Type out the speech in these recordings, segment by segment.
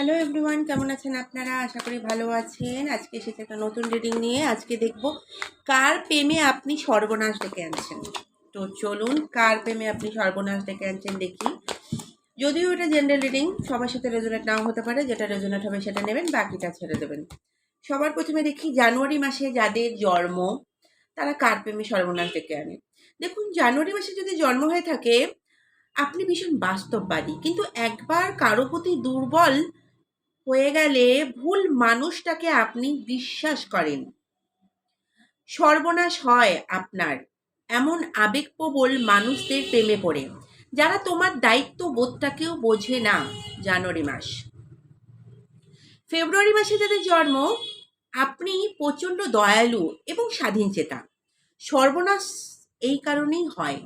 Hello everyone কেমন আছেন আপনারা? আশা করি ভালো আছেন। আজকে এসেছে একটা নতুন রিডিং নিয়ে। আজকে দেখব কার প্রেমে আপনি সর্বনাশ ডেকে আনছেন? তো চলুন, কার প্রেমে আপনি সর্বনাশ ডেকে আনছেন দেখি। যদিও এটা জেনারেল রিডিং সবার সাথে রেজোনেট নাও হতে পারে, যেটা রেজোনেট হবে সেটা নেবেন, বাকিটা ছেড়ে দেবেন। সবার প্রথমে দেখি, জানুয়ারি মাসে যাদের জন্ম, তারা কার প্রেমে সর্বনাশ ডেকে আনে? দেখুন, জানুয়ারি মাসে যদি জন্ম হয়ে থাকে, আপনি ভীষণ বাস্তববাদী। কিন্তু একবার কারও প্রতি দুর্বল হয়ে গেলে ভুল মানুষটাকে আপনি বিশ্বাস করেন। সর্বনাশ হয় আপনার। এমন আবেগপ্রবল মানুষদের প্রেমে পড়ে, যারা তোমার দায়িত্ব বোধটাকেও বোঝে না জানুয়ারি মাস। ফেব্রুয়ারি মাসে যাদের জন্ম, আপনি প্রচণ্ড দয়ালু এবং স্বাধীন চেতা সর্বনাশ এই কারণেই হয়।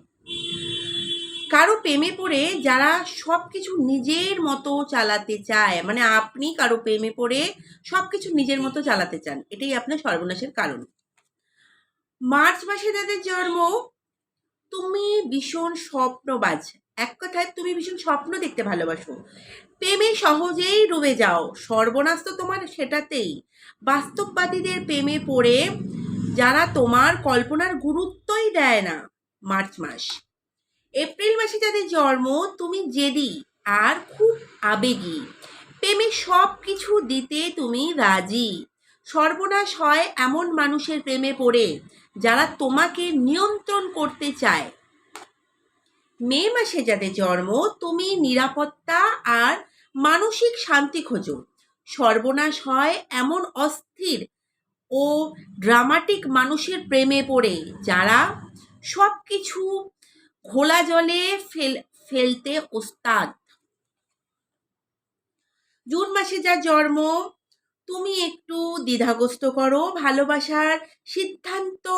কারও প্রেমে পড়ে যারা সব কিছু নিজের মতো চালাতে চায় মানে আপনি কারও প্রেমে পড়ে সব কিছু নিজের মতো চালাতে চান, এটাই আপনার সর্বনাশের কারণ। মার্চ মাসে যাদের জন্ম, তুমি ভীষণ স্বপ্নবাজ, এক কথায় তুমি ভীষণ স্বপ্ন দেখতে ভালোবাসো। প্রেমে সহজেই ডুবে যাও, সর্বনাশ তো তোমার সেটাতেই। বাস্তববাদীদের প্রেমে পড়ে যারা তোমার কল্পনার গুরুত্বই দেয় না, মার্চ মাস। এপ্রিল মাসে যাদের জন্ম, তুমি জেদি আর খুব আবেগী। প্রেমে সব কিছু দিতে তুমি রাজি। সর্বনাশ হয় এমন মানুষের প্রেমে পড়ে, যারা তোমাকে নিয়ন্ত্রণ করতে চায়। মে মাসে যাদের জন্ম, তুমি নিরাপত্তা আর মানসিক শান্তি খোঁজো। সর্বনাশ হয় এমন অস্থির ও ড্রামাটিক মানুষের প্রেমে পড়ে, যারা সব কিছু ঘোলা জলে ফেল, ফেলতে ওস্তাদ। জুন মাসে যা জন্ম, তুমি একটু দ্বিধাগ্রস্ত করো। ভালোবাসার সিদ্ধান্ত,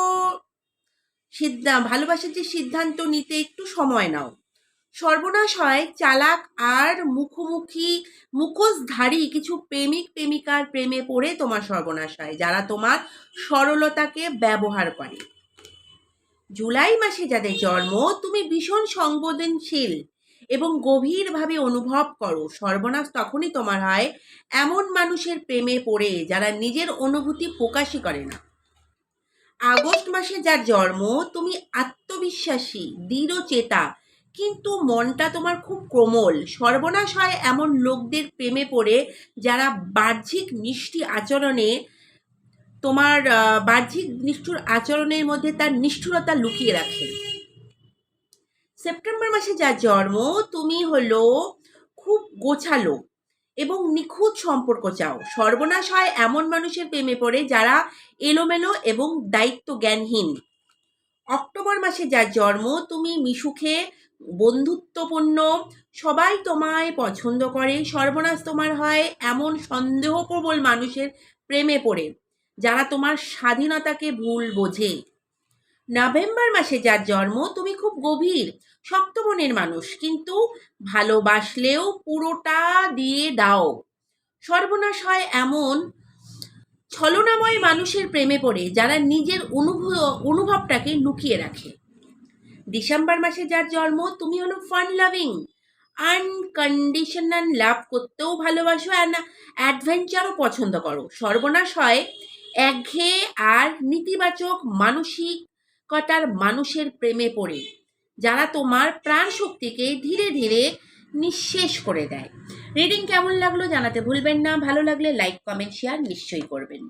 সিদ্ধা, ভালোবাসার যে সিদ্ধান্ত নিতে একটু সময় নাও। সর্বনাশ হয় চালাক আর মুখোমুখি, মুখোশধারী কিছু প্রেমিক, প্রেমিকার প্রেমে পড়ে তোমার সর্বনাশ হয়, যারা তোমার সরলতাকে ব্যবহার করে। জুলাই মাসে যাদের জন্ম, তুমি ভীষণ সংবেদনশীল এবং গভীরভাবে অনুভব করো। সর্বনাশ তখনই তোমার হয় এমন মানুষের প্রেমে পড়ে যারা নিজের অনুভূতি প্রকাশই করে না। আগস্ট মাসে যার জন্ম, তুমি আত্মবিশ্বাসী, দৃঢ় চেতা, কিন্তু মনটা তোমার খুব কোমল। সর্বনাশ হয় এমন লোকদের প্রেমে পড়ে যারা বাহ্যিক মিষ্টি আচরণে তোমার বাহ্যিক নিষ্ঠুর আচরণের মধ্যে তার নিষ্ঠুরতা লুকিয়ে রাখে। সেপ্টেম্বর মাসে যা জন্ম, তুমি হলো খুব গোছালো এবং নিখুঁত সম্পর্ক চাও। সর্বনাশ হয় এমন মানুষের প্রেমে পড়ে যারা এলোমেলো এবং দায়িত্ব জ্ঞানহীন অক্টোবর মাসে যা জন্ম, তুমি মিশুখে বন্ধুত্বপূর্ণ, সবাই তোমায় পছন্দ করে, সর্বনাশ তোমার হয় এমন সন্দেহপ্রবল মানুষের প্রেমে পড়ে। যারা তোমার স্বাধীনতাকে ভুল বোঝে। নভেম্বর মাসে যার জন্ম তুমি খুব গভীর, শক্ত মনের মানুষ, কিন্তু ভালোবাসলেও পুরোটা দিয়ে দাও। সর্বনাশ হয় এমন ছলনাময় মানুষের প্রেমে পড়ে যারা নিজের অনুভব অনুভবটাকে লুকিয়ে রাখে। ডিসেম্বর মাসে যার জন্ম তুমি হলো ফান লাভিং আনকন্ডিশনাল লাভ করতেও ভালোবাসো অ্যান্ড অ্যাডভেঞ্চারও পছন্দ করো। সর্বনাশ হয় একঘেয়ে আর নেতিবাচক মানসিকতার মানুষের প্রেমে পড়ে, যারা তোমার প্রাণ শক্তিকে ধীরে ধীরে নিঃশেষ করে দেয়। রিডিং কেমন লাগল জানাতে ভুলবেন না, ভালো লাগলে লাইক কমেন্ট শেয়ার নিশ্চয়ই করবেন।